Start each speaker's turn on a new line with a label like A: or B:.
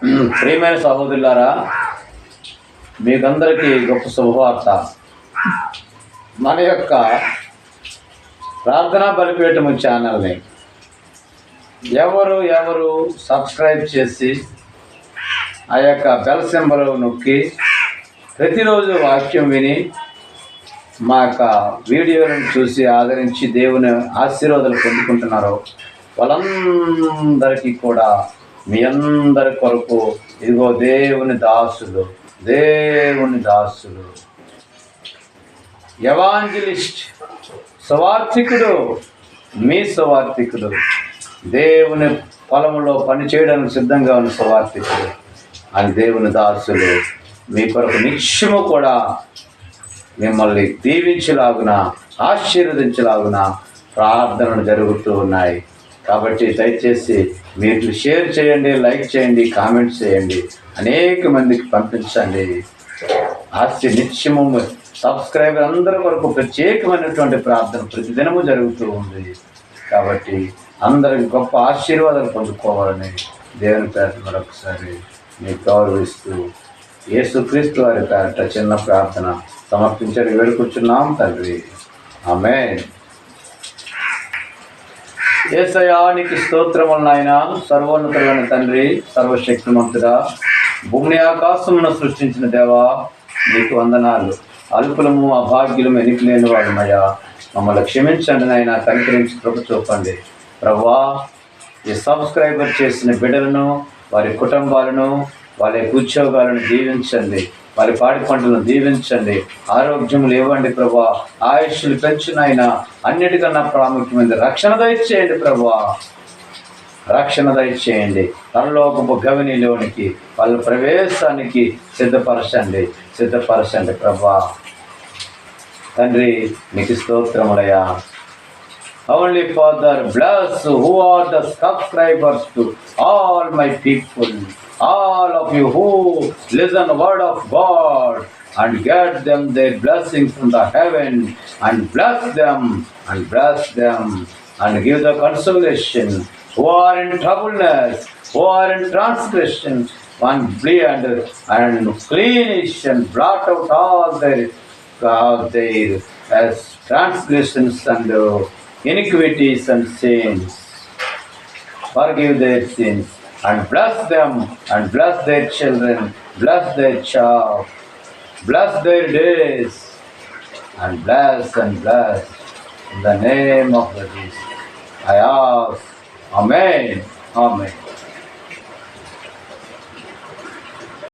A: ప్రియమైన సహోదరులారా మీకందరికీ గొప్ప శుభవార్త. మన యొక్క ప్రార్థనా బలిపీఠము ఛానల్ని ఎవరు ఎవరు సబ్స్క్రైబ్ చేసి ఆ యొక్క బెల్ సింబల్ నొక్కి ప్రతిరోజు వాక్యం విని మా యొక్క వీడియోలను చూసి ఆదరించి దేవుని ఆశీర్వాదాలు పొందుకుంటున్నారో వాళ్ళందరికీ కూడా మీ అందరి కొరకు ఇదిగో దేవుని దాసులు దేవుని దాసులు. ఎవాంజలిస్ట్ స్వార్థికుడు మీ సువార్థికుడు. దేవుని పొలంలో పనిచేయడానికి సిద్ధంగా ఉన్న స్వార్థికుడు. అని దేవుని దాసులు. మీ కొరకు నిత్యము కూడా మిమ్మల్ని దీవించలాగున ఆశీర్వదించలాగున ప్రార్థనలు జరుగుతూ ఉన్నాయి. కాబట్టి దయచేసి మీరు షేర్ చేయండి లైక్ చేయండి కామెంట్స్ చేయండి. అనేక మందికి పంపించండి. ఆస్తి నిత్యము సబ్స్క్రైబర్ అందరి వరకు ప్రత్యేకమైనటువంటి ప్రార్థన ప్రతిదినము జరుగుతూ ఉంది. కాబట్టి అందరికి గొప్ప ఆశీర్వాదాలు పొందుకోవాలని దేవుని పేట మరొకసారి మీకు గౌరవిస్తూ యేసుక్రీస్తు వారి పేరట చిన్న ప్రార్థన సమర్పించడానికి వేడుకొచ్చున్నాం తండ్రి. ఆమె ఏసయానికి స్తోత్రములు నాయన. సర్వోన్నతులైన తండ్రి సర్వశక్తిమంతుడా. భూమిని ఆకాశమును సృష్టించిన దేవా నీకు వందనాలు. అల్పులము అభాగ్యులము ఎనికి లేని మమ్మల్ని క్షమించండి నాయన కనికరించి కృప చూపండి. ప్రవ్వా ఈ సబ్స్క్రైబర్ చేసిన బిడ్డలను వారి కుటుంబాలను వాళ్ళ ఉద్యోగాలను దీవించండి. వారి పాడి పంటలను దీవించండి. ఆరోగ్యములు ఇవ్వండి ప్రభా. ఆయుష్లు పెంచునైనా అన్నిటికన్నా ప్రాముఖ్యమైనది రక్షణ దయచేయండి ప్రభా. రక్షణ దయచేయండి పరలోకపు గవినిలోనికి వాళ్ళ ప్రవేశానికి సిద్ధపరచండి. సిద్ధపరచండి ప్రభా. తండ్రి నీకు స్తోత్రములయ్యా. Only father bless who are the subscribers to all my people all of you who listen the word of God and get them their blessings from the heaven and bless them and bless them and give the consolation who are in troubleness, who are in transgression and bleed and cleanish and blot out all their, uh, their as transgressions and uh, iniquities and sins. Forgive their sins and bless them and bless their children, bless their child, bless their days and bless and bless in the name of the Jesus. I ask, Amen, Amen.